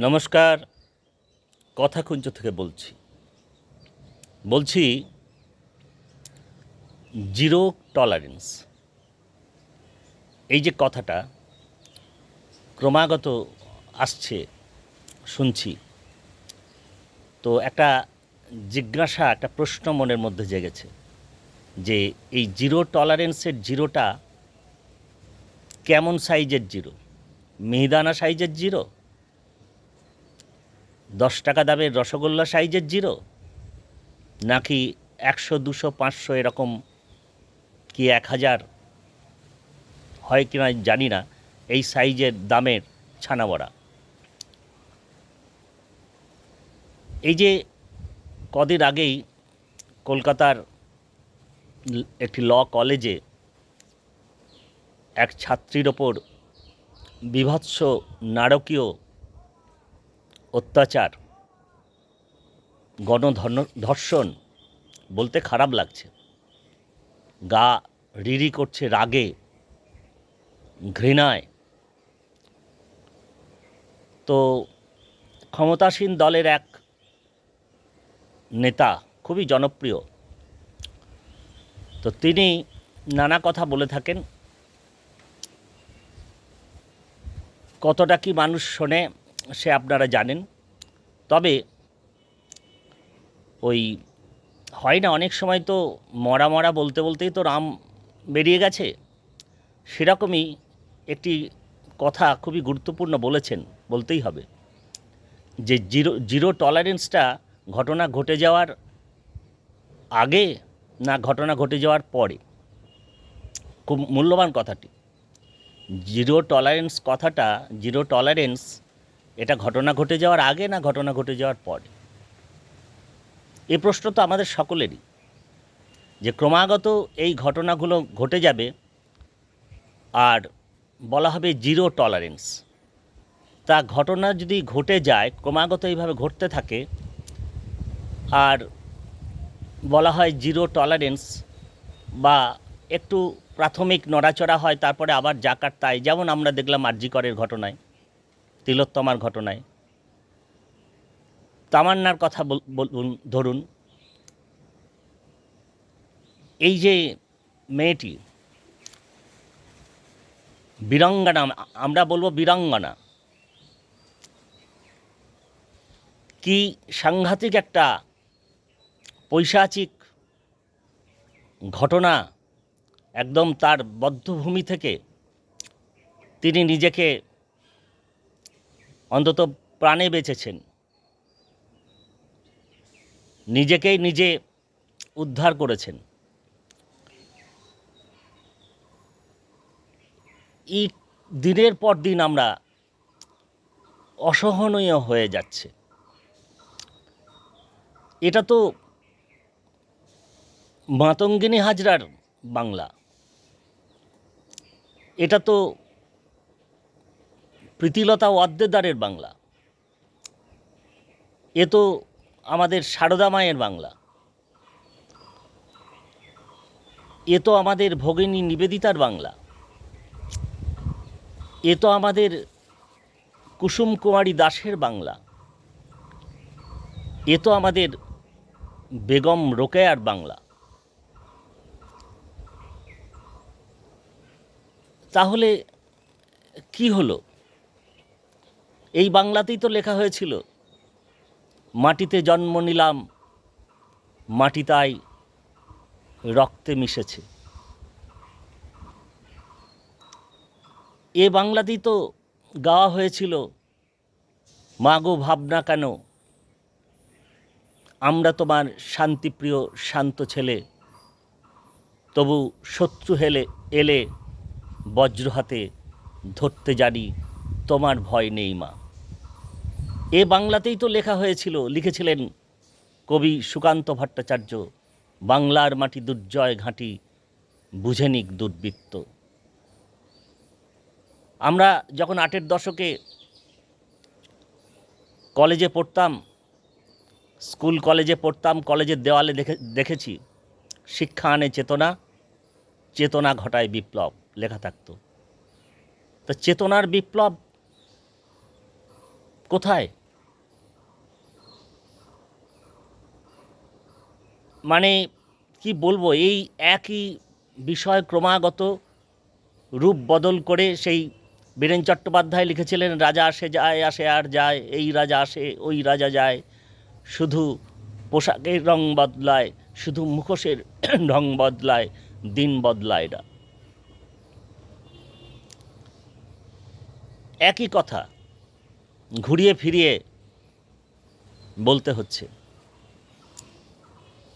নমস্কার কথা কুঞ্জ থেকে বলছি। বলছি, জিরো টলারেন্স। এই যে কথাটা, ক্রমাগত আসছে, শুনছি। তো একটা জিজ্ঞাসা, একটা প্রশ্ন মনের মধ্যে জেগেছে, যে এই জিরো টলারেন্সের জিরোটা কেমন সাইজের জিরো? মিহিদানা সাইজের জিরো? দশ টাকা দামের রসগোল্লা সাইজের জিরো? নাকি একশো, দুশো, পাঁচশো এরকম কি এক হাজার? হয় কি না জানি না, এই সাইজের দামের ছানা বড়া এই যে কদিন আগেই কলকাতার একটি ল কলেজে এক ছাত্রীর ওপর বিভৎস নারকীয় অত্যাচার গণধর্ষণ বলতে খারাপ লাগছে। গা রিরি করছে রাগে, ঘৃণায়। তো ক্ষমতাসীন দলের এক নেতা খুবই জনপ্রিয়। তো তিনি নানা কথা বলে থাকেন। কতটা কি মানুষ শোনে সে আপনারা জানেন। তবে ওই হয় না, অনেক সময় তো মরা মরা বলতে বলতেই তো রাম বেরিয়ে গেছে। সেরকমই একটি কথা খুবই গুরুত্বপূর্ণ বলেছেন, বলতেই হবে। যে জিরো জিরো টলারেন্সটা ঘটনা ঘটে যাওয়ার আগে না ঘটনা ঘটে যাওয়ার পরে? খুব মূল্যবান কথাটি। জিরো টলারেন্স কথাটা, জিরো টলারেন্স এটা ঘটনা ঘটে যাওয়ার আগে না ঘটনা ঘটে যাওয়ার পরে? এ প্রশ্ন তো আমাদের সকলেরই, যে ক্রমাগত এই ঘটনাগুলো ঘটে যাবে আর বলা হবে জিরো টলারেন্স। তা ঘটনা যদি ঘটে যায়, ক্রমাগত এইভাবে ঘটতে থাকে, আর বলা হয় জিরো টলারেন্স বা একটু প্রাথমিক নড়াচড়া হয়, তারপরে আবার জাকার তাই, যেমন আমরা দেখলাম আর্জিকরের ঘটনায়। তিলোত্তমার ঘটনায়। তামান্নার কথা বল- বলুন ধরুন। এই যে মেয়েটি, বীরাঙ্গনা, আমরা বলব বীরাঙ্গনা, কি সাংঘাতিক একটা পৈশাচিক ঘটনা একদম তার বদ্ধভূমি থেকে তিনি নিজেকে অন্তত প্রাণে বেঁচেছেন। নিজেকেই নিজে উদ্ধার করেছেন। এই দিনের পর দিন আমরা অসহনীয় হয়ে যাচ্ছে। এটা তো মাতঙ্গিনী হাজরার বাংলা। এটা তো প্রীতিলতা ওয়াদ্দেদারের বাংলা। এ তো আমাদের সারদা মায়ের বাংলা। এ তো আমাদের ভগিনী নিবেদিতার বাংলা। এ তো আমাদের কুসুম কুমারী দাসের বাংলা। এ তো আমাদের বেগম রোকেয়ার বাংলা। তাহলে কি হলো? এই বাংলাতেই তো লেখা হয়েছিল, মাটিতে জন্ম নিলাম, মাটি তাই রক্তে মিশেছে। এ বাংলাতেই তো গাওয়া হয়েছিল, মাগো ভাবনা কেন? আমরা তোমার শান্তিপ্রিয় শান্ত ছেলে, তবু শত্রু হেলে, এলে বজ্র হাতে ধরতে জানি তোমার ভয় নেই মা। এ বাংলাতেই তো লেখা হয়েছিল, লিখেছিলেন কবি সুকান্ত ভট্টাচার্য, বাংলার মাটি দুর্জয় ঘাঁটি বুঝেনিক দুর্বৃত্ত। আমরা যখন আটের দশকে কলেজে পড়তাম, স্কুল কলেজে পড়তাম, কলেজের দেওয়ালে দেখে, দেখেছি, শিক্ষা আনে চেতনা চেতনা ঘটায় বিপ্লব, লেখা থাকতো। তো চেতনার বিপ্লব কোথায়? মানে কি বলব, এই একই বিষয় ক্রমাগত রূপ বদল করে সেই বীরেন চট্টোপাধ্যায় লিখেছিলেন, রাজা আসে যায়, আসে আর যায়, এই রাজা আসে, ওই রাজা যায়, শুধু পোশাকের রং বদলায়, শুধু মুখোশের রং বদলায়, দিন বদলায় না। একই কথা ঘুরিয়ে ফিরিয়ে বলতে হচ্ছে।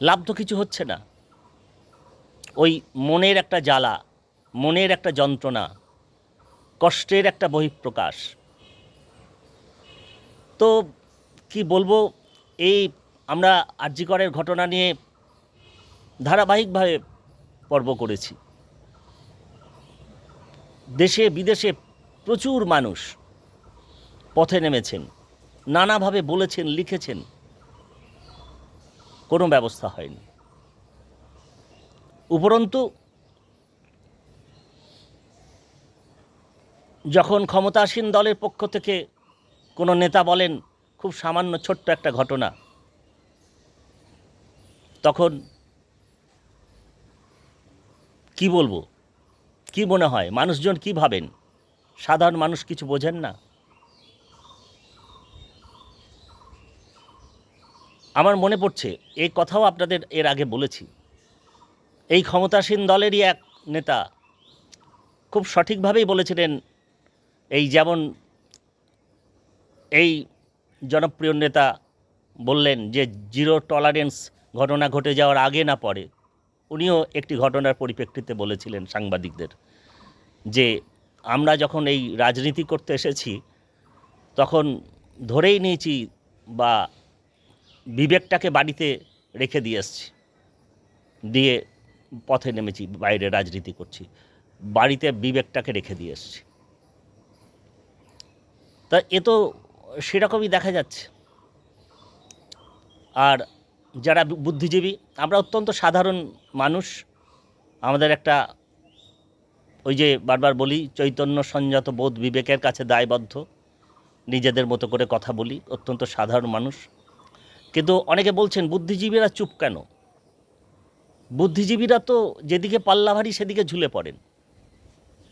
লাভ তো কিছু হচ্ছে না। ওই মনের একটা জ্বালা, মনের একটা যন্ত্রণা, কষ্টের একটা বহিঃপ্রকাশ। তো কি বলব, এই আমরা আর্যিকরের ঘটনা নিয়ে ধারাবাহিকভাবে পর্ব করেছি। দেশে, বিদেশে প্রচুর মানুষ পথে নেমেছেন, নানাভাবে বলেছেন, লিখেছেন। কোনো ব্যবস্থা হয়নি। উপরন্তু, যখন ক্ষমতাসীন দলের পক্ষ থেকে কোনো নেতা বলেন, খুব সামান্য ছোট্ট একটা ঘটনা, তখন কি বলব? কি মনে হয়? মানুষজন কি ভাবেন? সাধারণ মানুষ কিছু বোঝেন না? আমার মনে পড়ছে, এই কথাও আপনাদের এর আগে বলেছি। এই ক্ষমতাসীন দলেরই এক নেতা খুব সঠিকভাবেই বলেছিলেন, এই যেমন এই জনপ্রিয় নেতা বললেন যে, জিরো টলারেন্স ঘটনা ঘটে যাওয়ার আগে না পরে। উনিও একটি ঘটনার পরিপ্রেক্ষিতে বলেছিলেন সাংবাদিকদের যে, আমরা যখন এই রাজনীতি করতে এসেছি, তখন ধরেই নিয়েছি বা বিবেকটাকে বাড়িতে রেখে দিয়ে এসছি দিয়ে পথে নেমেছি, বাইরে রাজনীতি করছি। বাড়িতে বিবেকটাকে রেখে দিয়ে এসছি তা এ তো সেরকমই দেখা যাচ্ছে। আর যারা বুদ্ধিজীবী, আমরা অত্যন্ত সাধারণ মানুষ। আমাদের একটা ওই যে বারবার বলি, চৈতন্য সংযত বোধ বিবেকের কাছে দায়বদ্ধ। নিজেদের মতো করে কথা বলি, অত্যন্ত সাধারণ মানুষ। কিন্তু অনেকে বলছেন, বুদ্ধিজীবীরা চুপ কেন? বুদ্ধিজীবীরা তো যেদিকে পাল্লা ভারী সেদিকে ঝুলে পড়েন।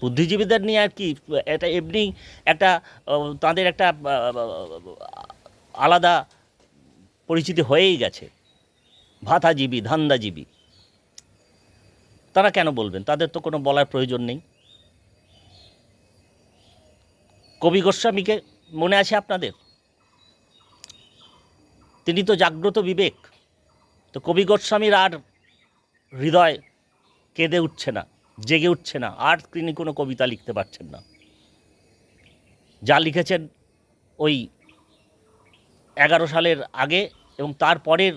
বুদ্ধিজীবীদের নিয়ে আর কি, এটা এমনি একটা তাদের একটা আলাদা পরিচিতি হয়েই গেছে। ভাতাজীবী, ধান্দাজীবী। তারা কেন বলবেন? তাদের তো কোনো বলার প্রয়োজন নেই। কবি গোস্বামীকে মনে আছে আপনাদের? তিনি তো জাগ্রত বিবেক। তো কবি গোস্বামীর আর হৃদয় কেঁদে উঠছে না, জেগে উঠছে না, আর তিনি কোনো কবিতা লিখতে পারছেন না। যা লিখেছেন ওই এগারো সালের আগে এবং তার পরের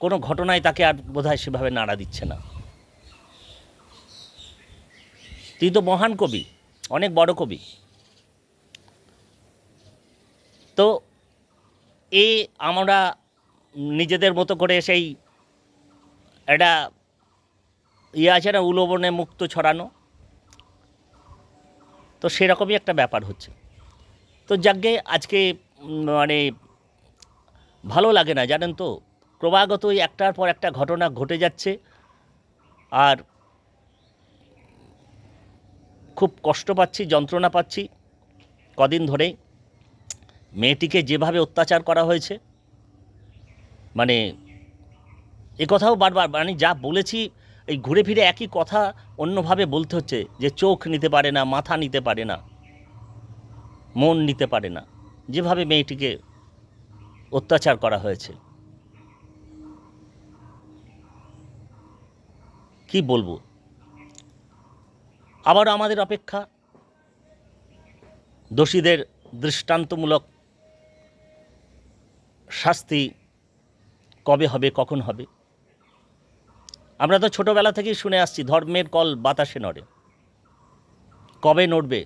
কোনো ঘটনায় তাকে আর বোধহয় সেভাবে নাড়া দিচ্ছে না। তিনি তো মহান কবি, অনেক বড় কবি। তো এ আমরা নিজেদের মতো করে সেই একটা ইয়ে আছে না, উলোবনে মুক্ত ছড়ানো। তো সেরকমই একটা ব্যাপার হচ্ছে। তো যাকে আজকে মানে ভালো লাগে না, জানেন তো? ক্রমাগত ওই একটার পর একটা ঘটনা ঘটে যাচ্ছে আর খুব কষ্ট পাচ্ছি, যন্ত্রণা পাচ্ছি। কদিন ধরেই মেয়েটিকে যেভাবে অত্যাচার করা হয়েছে মানে এ কথাও বারবার মানে যা বলেছি, এই ঘুরে ফিরে একই কথা অন্যভাবে বলতে হচ্ছে, যে চোখ নিতে পারে না, মাথা নিতে পারে না, মন নিতে পারে না। যেভাবে মেয়েটিকে অত্যাচার করা হয়েছে। কি বলব? আবার আমাদের অপেক্ষা। দোষীদের দৃষ্টান্তমূলক শাস্তি কবে হবে, কখন হবে? আমরা তো ছোটোবেলা থেকেই শুনে আসছি, ধর্মের কল বাতাসে নড়ে। কবে নড়বে?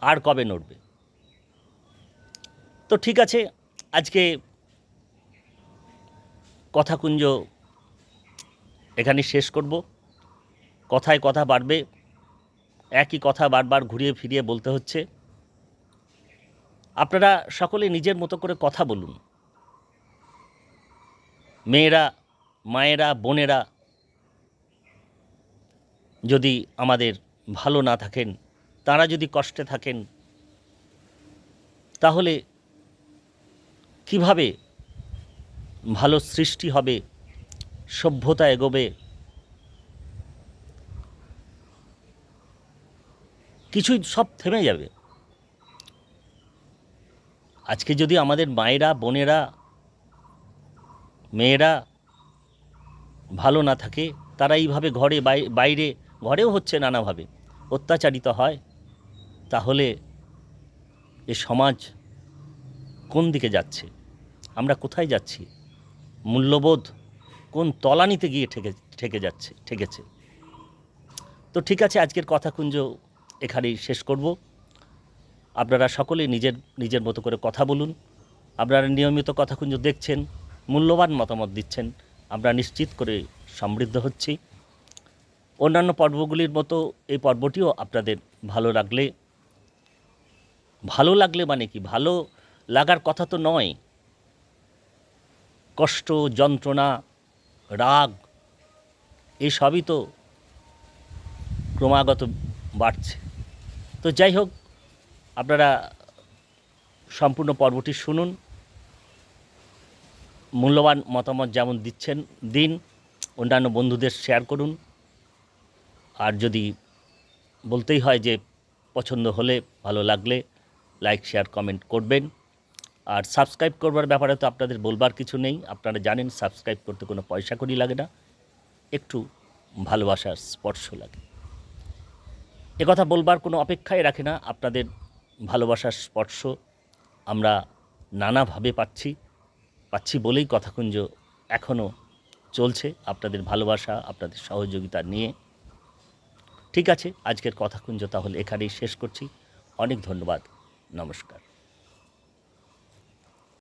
আর কবে নড়বে? তো ঠিক আছে, আজকে কথাকুঞ্জ এখানে শেষ করব। কথায় কথা বাড়বে, একই কথা বারবার ঘুরিয়ে ফিরিয়ে বলতে হচ্ছে। আপনারা সকলে নিজের মতো করে কথা বলুন। মেয়েরা, মায়েরা, বোনেরা যদি আমাদের ভালো না থাকেন, তারা যদি কষ্টে থাকেন, তাহলে কীভাবে ভালো সৃষ্টি হবে, সভ্যতা এগোবে? কিছুই সব থেমে যাবে। আজকে যদি আমাদের মায়েরা, বোনেরা মেয়েরা ভালো না থাকে, তারা এইভাবে ঘরে বাই- বাইরে, ঘরেও হচ্ছে নানাভাবে। অত্যাচারিত হয়। তাহলে এ সমাজ কোন দিকে যাচ্ছে? আমরা কোথায় যাচ্ছি? মূল্যবোধ কোন তলানিতে গিয়ে ঠেকে ঠেকে যাচ্ছে, ঠেকেছে? তো ঠিক আছে, আজকের কথাকুঞ্জ এখানেই শেষ করব। আপনারা সকলে নিজের নিজের মতো করে কথা বলুন। আপনারা নিয়মিত কথাকুঞ্জ দেখছেন। মূল্যবান মতামত দিচ্ছেন। আমরা নিশ্চিত করে সমৃদ্ধ হচ্ছি। অন্যান্য পর্বগুলির মতো এই পর্বটিও আপনাদের ভালো লাগলে ভালো লাগলে মানে কি? ভালো লাগার কথা তো নয়। কষ্ট, যন্ত্রণা, রাগ, এসবই তো ক্রমাগত বাড়ছে। তো যাই হোক, আপনারা সম্পূর্ণ পর্বটি শুনুন। মূল্যবান মতামত যেমন দিচ্ছেন, দিন। অন্যান্য বন্ধুদের শেয়ার করুন। আর যদি বলতেই হয় যে পছন্দ হলে, ভালো লাগলে লাইক শেয়ার কমেন্ট করবেন। আর সাবস্ক্রাইব করবার ব্যাপারে তো আপনাদের বলবার কিছু নেই। আপনারা জানেন সাবস্ক্রাইব করতে কোনো পয়সা করি লাগে না। একটু ভালোবাসার স্পর্শ লাগে। একথা বলবার কোনো অপেক্ষাই রাখে না। আপনাদের ভালোবাসার স্পর্শ আমরা নানাভাবে পাচ্ছি। পাচ্ছি বলেই কথাকুঞ্জ এখনও চলছে আপনাদের ভালোবাসা, আপনাদের সহযোগিতা নিয়ে। ঠিক আছে, আজকের কথাকুঞ্জ তাহলে এখানেই শেষ করছি। অনেক ধন্যবাদ। নমস্কার।